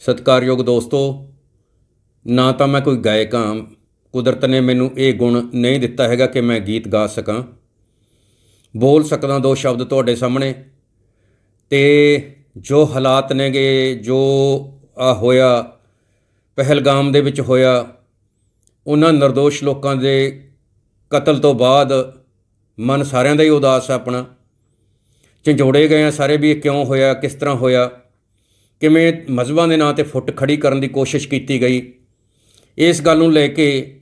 ਸਤਿਕਾਰਯੋਗ ਦੋਸਤੋ, ਨਾ ਤਾਂ ਮੈਂ ਕੋਈ ਗਾਇਕ ਹਾਂ। ਕੁਦਰਤ ਨੇ ਮੈਨੂੰ ਇਹ ਗੁਣ ਨਹੀਂ ਦਿੱਤਾ ਹੈਗਾ ਕਿ ਮੈਂ ਗੀਤ ਗਾ ਸਕਾਂ। ਬੋਲ ਸਕਦਾ ਦੋ ਸ਼ਬਦ ਤੁਹਾਡੇ ਸਾਹਮਣੇ। ਤੇ ਜੋ ਹਾਲਾਤ ਨੇਗੇ, ਜੋ ਆ ਹੋਇਆ, ਪਹਿਲਗਾਮ ਦੇ ਵਿੱਚ ਹੋਇਆ, ਉਹਨਾਂ ਨਿਰਦੋਸ਼ ਲੋਕਾਂ ਦੇ ਕਤਲ ਤੋਂ ਬਾਅਦ ਮਨ ਸਾਰਿਆਂ ਦਾ ਹੀ ਉਦਾਸ ਹੈ ਆਪਣਾ। ਝੰਜੋੜੇ ਗਏ ਆ ਸਾਰੇ ਵੀ ਕਿਉਂ ਹੋਇਆ, ਕਿਸ ਤਰ੍ਹਾਂ ਹੋਇਆ? ਕਿਵੇਂ ਮਜ਼ਹਬਾਂ ਦੇ ਨਾਂ ਤੇ ਫੁੱਟ ਖੜੀ ਕਰਨ ਦੀ ਕੋਸ਼ਿਸ਼ ਕੀਤੀ ਗਈ। ਇਸ ਗੱਲ ਨੂੰ ਲੈ ਕੇ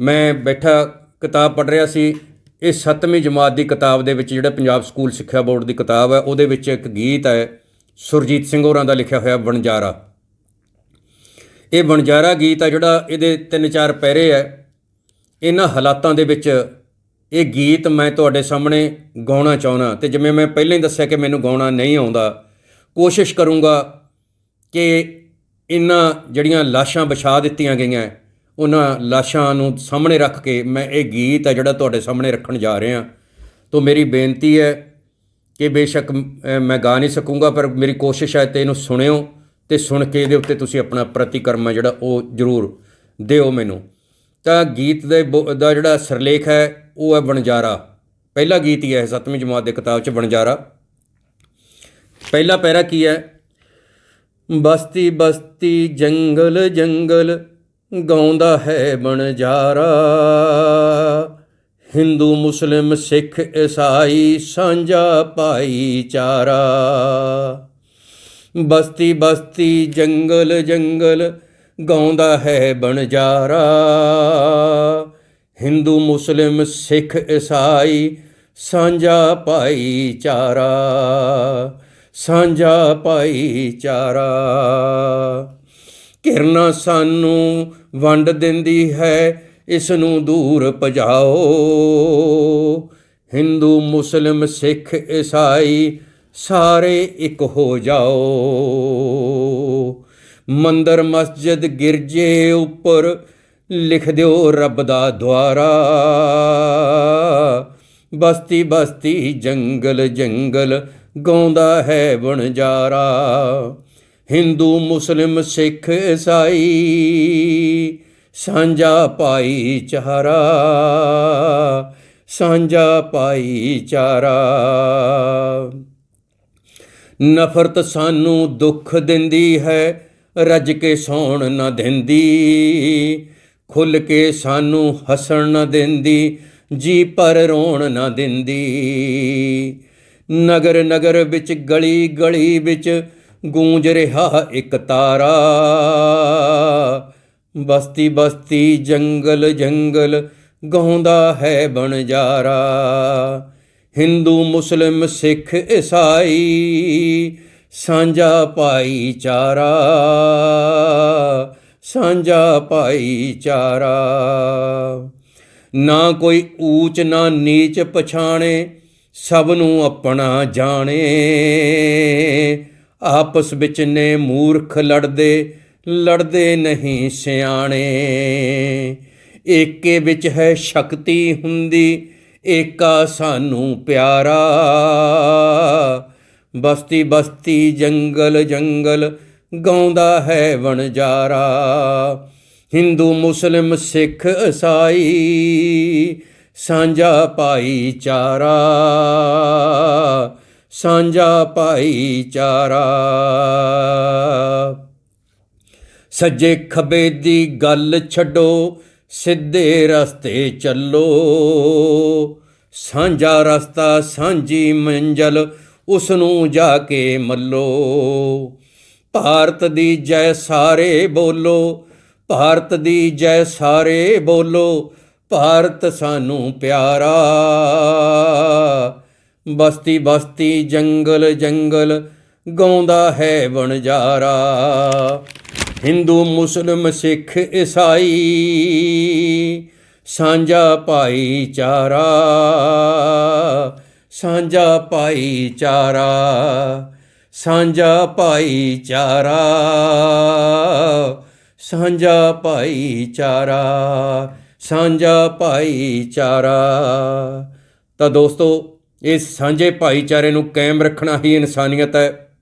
ਮੈਂ ਬੈਠਾ ਕਿਤਾਬ ਪੜ੍ਹ ਰਿਹਾ ਸੀ। ਇਹ 7ਵੀਂ ਜਮਾਤ ਦੀ ਕਿਤਾਬ ਦੇ ਵਿੱਚ ਜਿਹੜਾ ਪੰਜਾਬ ਸਕੂਲ ਸਿੱਖਿਆ ਬੋਰਡ ਦੀ ਕਿਤਾਬ ਹੈ, ਉਹਦੇ ਵਿੱਚ ਇੱਕ ਗੀਤ ਹੈ, ਸੁਰਜੀਤ ਸਿੰਘ ਹੋਰਾਂ ਦਾ ਲਿਖਿਆ ਹੋਇਆ ਵਣਜਾਰਾ। ਇਹ ਵਣਜਾਰਾ ਗੀਤ ਆ ਜਿਹੜਾ ਇਹਦੇ ਤਿੰਨ ਚਾਰ ਪੈਰੇ ਹੈ। ਇਹਨਾਂ ਹਾਲਾਤਾਂ ਦੇ ਵਿੱਚ ਇਹ ਗੀਤ ਮੈਂ ਤੁਹਾਡੇ ਸਾਹਮਣੇ ਗਾਉਣਾ ਚਾਹੁੰਦਾ। ਤੇ ਜਿਵੇਂ ਮੈਂ ਪਹਿਲਾਂ ਹੀ ਦੱਸਿਆ ਕਿ ਮੈਨੂੰ ਗਾਉਣਾ ਨਹੀਂ ਆਉਂਦਾ ਕੋਸ਼ਿਸ਼ ਕਰੂੰਗਾ ਕਿ ਇਹਨਾਂ ਜਿਹੜੀਆਂ ਲਾਸ਼ਾਂ ਵਿਛਾ ਦਿੱਤੀਆਂ ਗਈਆਂ, ਉਹਨਾਂ ਲਾਸ਼ਾਂ ਨੂੰ ਸਾਹਮਣੇ ਰੱਖ ਕੇ ਮੈਂ ਇਹ ਗੀਤ ਹੈ ਜਿਹੜਾ ਤੁਹਾਡੇ ਸਾਹਮਣੇ ਰੱਖਣ ਜਾ ਰਿਹਾ। ਤੋਂ ਮੇਰੀ ਬੇਨਤੀ ਹੈ ਕਿ ਬੇਸ਼ੱਕ ਮੈਂ ਗਾ ਨਹੀਂ ਸਕੂੰਗਾ, ਪਰ ਮੇਰੀ ਕੋਸ਼ਿਸ਼ ਹੈ ਤੇ ਇਹਨੂੰ ਸੁਣਿਓ ਤੇ ਸੁਣ ਕੇ ਇਹਦੇ ਉੱਤੇ ਤੁਸੀਂ ਆਪਣਾ ਪ੍ਰਤੀਕਰਮ ਹੈ ਜਿਹੜਾ ਉਹ ਜ਼ਰੂਰ ਦਿਓ ਮੈਨੂੰ। ਤਾਂ ਗੀਤ ਦੇ ਬੋ- ਦਾ ਜਿਹੜਾ ਸਿਰਲੇਖ ਹੈ, ਉਹ ਹੈ ਵਣਜਾਰਾ। ਪਹਿਲਾ ਗੀਤ ਹੀ ਹੈ 7ਵੀਂ ਜਮਾਤ ਦੇ ਕਿਤਾਬ 'ਚ ਵਣਜਾਰਾ। ਪਹਿਲਾ ਪੈਰਾ ਕੀ ਹੈ? ਬਸਤੀ ਬਸਤੀ ਜੰਗਲ ਜੰਗਲ, ਗਾਉਂਦਾ ਹੈ ਬਣਜਾਰਾ। ਹਿੰਦੂ ਮੁਸਲਿਮ ਸਿੱਖ ਈਸਾਈ, ਸਾਂਝਾ ਭਾਈਚਾਰਾ। ਬਸਤੀ ਬਸਤੀ ਜੰਗਲ ਜੰਗਲ, ਗਾਉਂਦਾ ਹੈ ਬਣਜਾਰਾ। ਹਿੰਦੂ ਮੁਸਲਿਮ ਸਿੱਖ ਈਸਾਈ, ਸਾਂਝਾ ਭਾਈਚਾਰਾ। ਸਾਂਝਾ ਭਾਈਚਾਰਾ। ਕਿਰਨਾ ਸਾਨੂੰ ਵੰਡ ਦਿੰਦੀ ਹੈ ਇਸ ਨੂੰ ਦੂਰ ਭਜਾਓ। ਹਿੰਦੂ, ਮੁਸਲਿਮ, ਸਿੱਖ, ਈਸਾਈ ਸਾਰੇ ਇੱਕ ਹੋ ਜਾਓ। ਮੰਦਰ, ਮਸਜਿਦ, ਗਿਰਜੇ ਉੱਪਰ ਲਿਖ ਦਿਓ ਰੱਬ ਦਾ ਦੁਆਰਾ। ਬਸਤੀ ਬਸਤੀ ਜੰਗਲ ਜੰਗਲ ਗਾਉਂਦਾ ਹੈ ਵਣਜਾਰਾ। ਹਿੰਦੂ, ਮੁਸਲਿਮ, ਸਿੱਖ, ਈਸਾਈ, ਸਾਂਝਾ ਭਾਈਚਾਰਾ ਸਾਂਝਾ ਭਾਈਚਾਰਾ ਨਫ਼ਰਤ ਸਾਨੂੰ ਦੁੱਖ ਦਿੰਦੀ ਹੈ, ਰੱਜ ਕੇ ਸੌਣ ਨਾ ਦਿੰਦੀ। ਖੁੱਲ ਕੇ ਸਾਨੂੰ ਹੱਸਣ ਨਾ ਦਿੰਦੀ, ਜੀ ਪਰ ਰੋਣ ਨਾ ਦਿੰਦੀ। ਨਗਰ ਨਗਰ ਵਿੱਚ, ਗਲੀ ਗਲੀ ਵਿੱਚ ਗੂੰਜ ਰਿਹਾ ਇੱਕ ਤਾਰਾ। ਬਸਤੀ ਬਸਤੀ ਜੰਗਲ ਜੰਗਲ ਗਾਉਂਦਾ ਹੈ ਬਣਜਾਰਾ। ਹਿੰਦੂ, ਮੁਸਲਿਮ, ਸਿੱਖ, ਈਸਾਈ, ਸਾਂਝਾ ਭਾਈਚਾਰਾ। ਸਾਂਝਾ ਭਾਈਚਾਰਾ। ਨਾ ਕੋਈ ਊਚ ਨਾ ਨੀਚ ਪਛਾਣੇ ਸਭ ਨੂੰ ਆਪਣਾ ਜਾਣੇ। ਆਪਸ ਵਿੱਚ ਨੇ ਮੂਰਖ ਲੜਦੇ ਲੜਦੇ ਨਹੀਂ ਸਿਆਣੇ। ਏਕੇ ਵਿੱਚ ਹੈ ਸ਼ਕਤੀ ਹੁੰਦੀ, ਏਕਾ ਸਾਨੂੰ ਪਿਆਰਾ। ਬਸਤੀ ਬਸਤੀ ਜੰਗਲ ਜੰਗਲ ਗਾਉਂਦਾ ਹੈ ਵਣਜਾਰਾ। ਹਿੰਦੂ ਮੁਸਲਿਮ ਸਿੱਖ ਈਸਾਈ ਸਾਂਝਾ ਭਾਈਚਾਰਾ ਸਾਂਝਾ ਭਾਈਚਾਰਾ। ਸੱਜੇ ਖੱਬੇ ਦੀ ਗੱਲ ਛੱਡੋ, ਸਿੱਧੇ ਰਸਤੇ ਚੱਲੋ। ਸਾਂਝਾ ਰਸਤਾ, ਸਾਂਝੀ ਮੰਜ਼ਲ ਉਸ ਨੂੰ ਜਾ ਕੇ ਮੱਲੋ। ਭਾਰਤ ਦੀ ਜੈ ਸਾਰੇ ਬੋਲੋ, ਭਾਰਤ ਦੀ ਜੈ ਸਾਰੇ ਬੋਲੋ। ਭਾਰਤ ਸਾਨੂੰ ਪਿਆਰਾ। ਬਸਤੀ ਬਸਤੀ ਜੰਗਲ ਜੰਗਲ ਗਾਉਂਦਾ ਹੈ ਵਣਜਾਰਾ। ਹਿੰਦੂ ਮੁਸਲਿਮ ਸਿੱਖ ਈਸਾਈ ਸਾਂਝਾ ਭਾਈਚਾਰਾ। ਸਾਂਝਾ ਭਾਈਚਾਰਾ ਸਾਂਝਾ ਭਾਈਚਾਰਾ ਸਾਂਝਾ ਭਾਈਚਾਰਾ। ਸਾਂਝਾ ਭਾਈਚਾਰਾ। ਤਾਂ ਦੋਸਤੋ ਇਸ ਸਾਂਝੇ ਭਾਈਚਾਰੇ ਨੂੰ ਕਾਇਮ ਰੱਖਣਾ ਹੀ ਇਨਸਾਨੀਅਤ ਹੈ।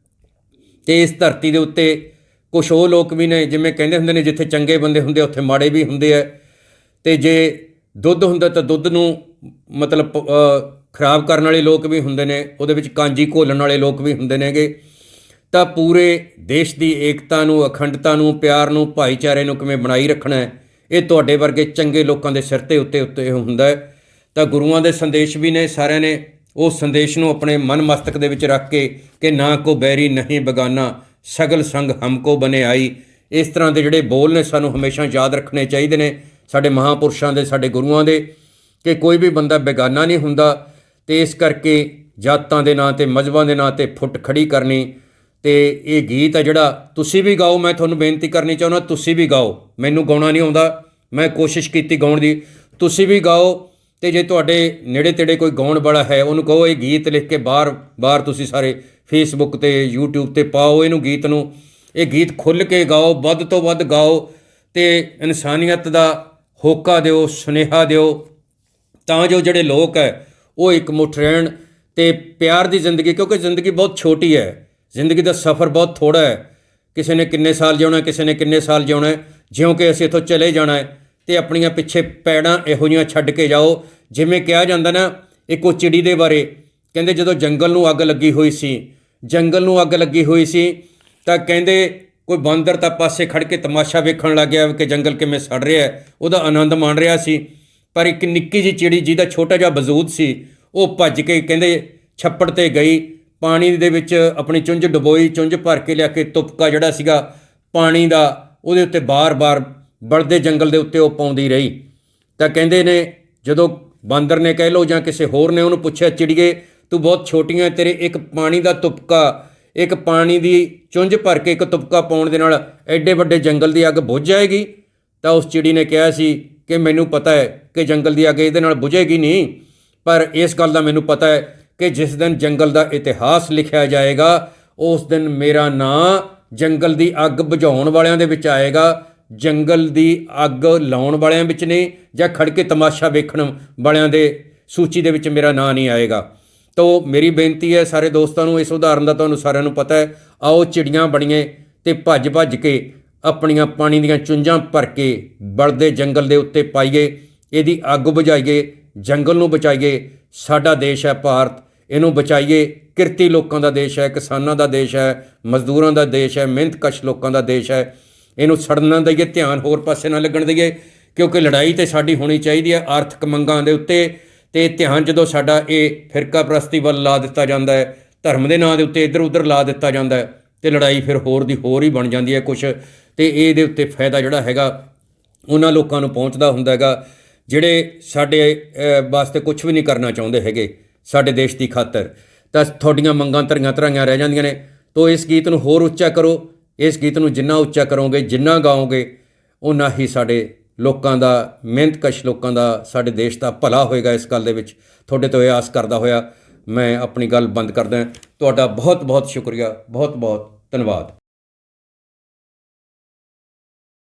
ਤੇ ਇਸ ਧਰਤੀ ਦੇ ਉੱਤੇ ਕੁਝ ਉਹ ਲੋਕ ਵੀ ਨੇ ਜਿਵੇਂ ਕਹਿੰਦੇ ਹੁੰਦੇ ਨੇ ਜਿੱਥੇ ਚੰਗੇ ਬੰਦੇ ਹੁੰਦੇ ਉੱਥੇ ਮਾੜੇ ਵੀ ਹੁੰਦੇ ਆ। ਤੇ ਜੇ ਦੁੱਧ ਹੁੰਦਾ ਤਾਂ ਦੁੱਧ ਨੂੰ ਮਤਲਬ ਅ, ਖਰਾਬ ਕਰਨ ਵਾਲੇ ਲੋਕ ਵੀ ਹੁੰਦੇ ਨੇ ਉਹਦੇ ਵਿੱਚ ਕਾਂਜੀ ਘੋਲਣ ਵਾਲੇ ਲੋਕ ਵੀ ਹੁੰਦੇ ਨੇਗੇ। ਤਾਂ ਪੂਰੇ ਦੇਸ਼ ਦੀ ਏਕਤਾ ਨੂੰ ਅਖੰਡਤਾ ਨੂੰ ਪਿਆਰ ਨੂੰ ਭਾਈਚਾਰੇ ਨੂੰ ਕਿਵੇਂ ਬਣਾਈ ਰੱਖਣਾ ਹੈ ਇਹ ਤੁਹਾਡੇ ਵਰਗੇ ਚੰਗੇ ਲੋਕਾਂ ਦੇ ਸਿਰ ਤੇ ਉੱਤੇ ਉੱਤੇ ਹੁੰਦਾ ਹੈ। ਤਾਂ ਗੁਰੂਆਂ ਦੇ ਸੰਦੇਸ਼ ਵੀ ਨੇ, ਸਾਰਿਆਂ ਨੇ ਉਸ ਸੰਦੇਸ਼ ਨੂੰ ਆਪਣੇ ਮਨ ਮਸਤਕ ਦੇ ਵਿੱਚ ਰੱਖ ਕੇ ਕਿ ਨਾ ਕੋ ਬੈਰੀ ਨਹੀਂ ਬਗਾਨਾ, ਸਗਲ ਸੰਗ ਹਮਕੋ ਬਨੇ ਆਈ। ਇਸ ਤਰ੍ਹਾਂ ਦੇ ਜਿਹੜੇ ਬੋਲ ਨੇ ਸਾਨੂੰ ਹਮੇਸ਼ਾ ਯਾਦ ਰੱਖਣੇ ਚਾਹੀਦੇ ਨੇ ਸਾਡੇ ਮਹਾਪੁਰਸ਼ਾਂ ਦੇ, ਸਾਡੇ ਗੁਰੂਆਂ ਦੇ, ਕਿ ਕੋਈ ਵੀ ਬੰਦਾ ਬੇਗਾਨਾ ਨਹੀਂ ਹੁੰਦਾ ਤੇ ਇਸ ਕਰਕੇ ਜਾਤਾਂ ਦੇ ਨਾਂ ਤੇ ਮਜ਼ਹਬਾਂ ਦੇ ਨਾਂ ਤੇ ਫੁੱਟ ਖੜੀ ਕਰਨੀ ਤੇ ਇਹ ਗੀਤ ਆ ਜਿਹੜਾ ਤੁਸੀਂ ਵੀ ਗਾਓ, ਮੈਂ ਤੁਹਾਨੂੰ ਬੇਨਤੀ ਕਰਨੀ ਚਾਹੁੰਦਾ, ਤੁਸੀਂ ਵੀ ਗਾਓ। ਮੈਨੂੰ ਗਾਉਣਾ ਨਹੀਂ ਆਉਂਦਾ। ਮੈਂ ਕੋਸ਼ਿਸ਼ ਕੀਤੀ ਗਾਉਣ ਦੀ। ਤੁਸੀਂ ਵੀ ਗਾਓ ਤੇ ਜੇ ਤੁਹਾਡੇ ਨੇੜੇ ਤੇੜੇ ਕੋਈ ਗਾਉਣ ਵਾਲਾ ਹੈ, ਉਹਨੂੰ ਕਹੋ ਇਹ ਗੀਤ ਲਿਖ ਕੇ ਬਾਹਰ ਬਾਹਰ ਤੁਸੀਂ ਸਾਰੇ ਫੇਸਬੁੱਕ ਤੇ, YouTube ਤੇ ਪਾਓ ਇਹਨੂੰ ਗੀਤ ਨੂੰ। ਇਹ ਗੀਤ ਖੁੱਲ੍ਹ ਕੇ ਗਾਓ, ਵੱਧ ਤੋਂ ਵੱਧ ਗਾਓ ਤੇ ਇਨਸਾਨੀਅਤ ਦਾ ਹੋਕਾ ਦਿਓ, ਸੁਨੇਹਾ ਦਿਓ। ਤਾਂ ਜੋ ਜਿਹੜੇ ਲੋਕ ਹੈ, ਉਹ ਇੱਕ ਮੁੱਠ ਰਹਿਣ ਤੇ ਪਿਆਰ ਦੀ ਜ਼ਿੰਦਗੀ, ਕਿਉਂਕਿ ਜ਼ਿੰਦਗੀ ਬਹੁਤ ਛੋਟੀ ਹੈ। ਜ਼ਿੰਦਗੀ ਦਾ ਸਫ਼ਰ ਬਹੁਤ ਥੋੜਾ ਹੈ। ਕਿਸੇ ਨੇ ਕਿੰਨੇ ਸਾਲ ਜਿਉਣਾ, ਕਿਸੇ ਨੇ ਕਿੰਨੇ ਸਾਲ ਜਿਉਣਾ ਜਿਉਂ ਕਿ ਅਸੀਂ ਇੱਥੋਂ ਚਲੇ ਜਾਣਾ ਹੈ ਤੇ ਆਪਣੀਆਂ ਪਿੱਛੇ ਪੈੜਾਂ ਇਹੋ ਜਿਹੀਆਂ ਛੱਡ ਕੇ ਜਾਓ। ਜਿਵੇਂ ਕਿਹਾ ਜਾਂਦਾ ਨਾ, ਇੱਕ ਉਹ ਚਿੜੀ ਦੇ ਬਾਰੇ, ਕਹਿੰਦੇ ਜਦੋਂ ਜੰਗਲ ਨੂੰ ਅੱਗ ਲੱਗੀ ਹੋਈ ਸੀ, ਜੰਗਲ ਨੂੰ ਅੱਗ ਲੱਗੀ ਹੋਈ ਸੀ, ਤਾਂ ਕਹਿੰਦੇ ਕੋਈ ਬਾਂਦਰ ਤਾਂ ਪਾਸੇ ਖੜ ਕੇ ਤਮਾਸ਼ਾ ਵੇਖਣ ਲੱਗ ਗਿਆ ਕਿ ਜੰਗਲ ਕਿਵੇਂ ਸੜ ਰਿਹਾ ਹੈ, ਉਹਦਾ ਆਨੰਦ ਮਾਣ ਰਿਹਾ ਸੀ। ਪਰ ਇੱਕ ਨਿੱਕੀ ਜਿਹੀ ਚਿੜੀ ਜਿਹਦਾ ਛੋਟਾ ਜਿਹਾ ਵਜੂਦ ਸੀ, ਉਹ ਭੱਜ ਕੇ ਕਹਿੰਦੇ ਛੱਪੜ ਤੇ ਗਈ, ਪਾਣੀ ਦੇ ਵਿੱਚ ਆਪਣੀ ਚੁੰਝ ਡੁਬੋਈ, ਚੁੰਝ ਭਰ ਕੇ ਲਿਆ ਕੇ ਤੁਪਕਾ ਜਿਹੜਾ ਸੀਗਾ, ਪਾਣੀ ਦਾ ਉਹਦੇ ਉੱਤੇ ਬਾਰ-ਬਾਰ ਬੜਦੇ ਜੰਗਲ ਦੇ ਉੱਤੇ ਉਹ ਪਾਉਂਦੀ ਰਹੀ। ਤਾਂ ਕਹਿੰਦੇ ਨੇ, ਜਦੋਂ ਬਾਂਦਰ ਨੇ ਕਹਿ ਲੋ ਜਾਂ ਕਿਸੇ ਹੋਰ ਨੇ ਉਹਨੂੰ ਪੁੱਛਿਆ, ਚਿੜੀਏ, ਤੂੰ ਬਹੁਤ ਛੋਟੀਆਂ ਤੇਰੇ ਇੱਕ ਪਾਣੀ ਦਾ ਤੁਪਕਾ, ਇੱਕ ਪਾਣੀ ਦੀ ਚੁੰਝ ਭਰ ਕੇ ਇੱਕ ਤੁਪਕਾ ਪਾਉਣ ਦੇ ਨਾਲ ਐਡੇ ਵੱਡੇ ਜੰਗਲ ਦੀ ਅੱਗ ਬੁਝ ਜਾਏਗੀ? ਤਾਂ ਉਸ ਚਿੜੀ ਨੇ ਕਿਹਾ ਸੀ ਕਿ ਮੈਨੂੰ ਪਤਾ ਹੈ ਕਿ ਜੰਗਲ ਦੀ ਅੱਗ ਇਹਦੇ ਨਾਲ ਬੁਝੇਗੀ ਨਹੀਂ, ਪਰ ਇਸ ਗੱਲ ਦਾ ਮੈਨੂੰ ਪਤਾ ਹੈ ਕਿ ਜਿਸ ਦਿਨ ਜੰਗਲ ਦਾ ਇਤਿਹਾਸ ਲਿਖਿਆ ਜਾਏਗਾ, ਉਸ ਦਿਨ ਮੇਰਾ ਨਾਂ ਜੰਗਲ ਦੀ ਅੱਗ ਬੁਝਾਉਣ ਵਾਲਿਆਂ ਦੇ ਵਿੱਚ ਆਏਗਾ। ਜੰਗਲ ਦੀ ਅੱਗ ਲਾਉਣ ਵਾਲਿਆਂ ਵਿੱਚ ਨਹੀਂ ਜਾਂ ਖੜ ਕੇ ਤਮਾਸ਼ਾ ਵੇਖਣ ਵਾਲਿਆਂ ਦੇ ਸੂਚੀ ਦੇ ਵਿੱਚ ਮੇਰਾ ਨਾਂ ਨਹੀਂ ਆਏਗਾ। ਤੋ ਮੇਰੀ ਬੇਨਤੀ ਹੈ ਸਾਰੇ ਦੋਸਤਾਂ ਨੂੰ, ਇਸ ਉਦਾਹਰਨ ਦਾ ਤੁਹਾਨੂੰ ਸਾਰਿਆਂ ਨੂੰ ਪਤਾ ਹੈ, ਆਓ ਚਿੜੀਆਂ ਬਣੀਏ ਤੇ ਭੱਜ ਭੱਜ ਕੇ ਆਪਣੀਆਂ ਪਾਣੀ ਦੀਆਂ ਚੁੰਝਾਂ ਭਰ ਕੇ ਬਲਦੇ ਜੰਗਲ ਦੇ ਉੱਤੇ ਪਾਈਏ, ਇਹਦੀ ਅੱਗ ਬੁਝਾਈਏ, ਜੰਗਲ ਨੂੰ ਬਚਾਈਏ, ਸਾਡਾ ਦੇਸ਼ ਹੈ ਭਾਰਤ, ਇਹਨੂੰ ਬਚਾਈਏ ਕਿਰਤੀ ਲੋਕਾਂ ਦਾ ਦੇਸ਼ ਹੈ, ਕਿਸਾਨਾਂ ਦਾ ਦੇਸ਼ ਹੈ, ਮਜ਼ਦੂਰਾਂ ਦਾ ਦੇਸ਼ ਹੈ, ਮਿਹਨਤਕਸ਼ ਲੋਕਾਂ ਦਾ ਦੇਸ਼ ਹੈ। ਇਹਨੂੰ ਸੜਨ ਨਾ ਦਈਏ ਧਿਆਨ ਹੋਰ ਪਾਸੇ ਨਾ ਲੱਗਣ ਦਈਏ, ਕਿਉਂਕਿ ਲੜਾਈ ਤੇ ਸਾਡੀ ਹੋਣੀ ਚਾਹੀਦੀ ਹੈ ਆਰਥਿਕ ਮੰਗਾਂ ਦੇ ਉੱਤੇ। ਤੇ ਧਿਆਨ ਜਦੋਂ ਸਾਡਾ ਇਹ ਫਿਰਕਾ ਪ੍ਰਸਤੀ ਵੱਲ ਲਾ ਦਿੱਤਾ ਜਾਂਦਾ ਹੈ, ਧਰਮ ਦੇ ਨਾਂ ਦੇ ਉੱਤੇ ਇੱਧਰ ਉੱਧਰ ਲਾ ਦਿੱਤਾ ਜਾਂਦਾ ਹੈ, ਤੇ ਲੜਾਈ ਫਿਰ ਹੋਰ ਦੀ ਹੋਰ ਹੀ ਬਣ ਜਾਂਦੀ ਹੈ ਕੁਛ। ਤੇ ਇਹਦੇ ਉੱਤੇ ਫਾਇਦਾ ਜਿਹੜਾ ਹੈਗਾ, ਉਹਨਾਂ ਲੋਕਾਂ ਨੂੰ ਪਹੁੰਚਦਾ ਹੁੰਦਾ ਹੈਗਾ, ਜਿਹੜੇ ਸਾਡੇ ਵਾਸਤੇ ਕੁਝ ਵੀ ਨਹੀਂ ਕਰਨਾ ਚਾਹੁੰਦੇ ਹੈਗੇ, ਸਾਡੇ ਦੇਸ਼ ਦੀ ਖਾਤਰ। ਤਾਂ ਤੁਹਾਡੀਆਂ ਮੰਗਾਂ ਧਰੀਆਂ ਧਰਾਈਆਂ ਰਹਿ ਜਾਂਦੀਆਂ ਨੇ। ਤੋ ਇਸ ਗੀਤ ਨੂੰ ਹੋਰ ਉੱਚਾ ਕਰੋ। ਇਸ ਗੀਤ ਨੂੰ ਜਿੰਨਾ ਉੱਚਾ ਕਰੋਗੇ, ਜਿੰਨਾ ਗਾਓਗੇ ਉਨਾ ਹੀ ਸਾਡੇ ਲੋਕਾਂ ਦਾ, ਮਿਹਨਤਕਸ਼ ਲੋਕਾਂ ਦਾ, ਸਾਡੇ ਦੇਸ਼ ਦਾ ਭਲਾ ਹੋਏਗਾ ਇਸ ਗੱਲ ਦੇ ਵਿੱਚ। ਤੁਹਾਡੇ ਤੋਂ ਇਹ ਆਸ ਕਰਦਾ ਹੋਇਆ ਮੈਂ ਆਪਣੀ ਗੱਲ ਬੰਦ ਕਰਦਾ ਤੁਹਾਡਾ ਬਹੁਤ ਬਹੁਤ ਸ਼ੁਕਰੀਆ। ਬਹੁਤ ਬਹੁਤ ਧੰਨਵਾਦ।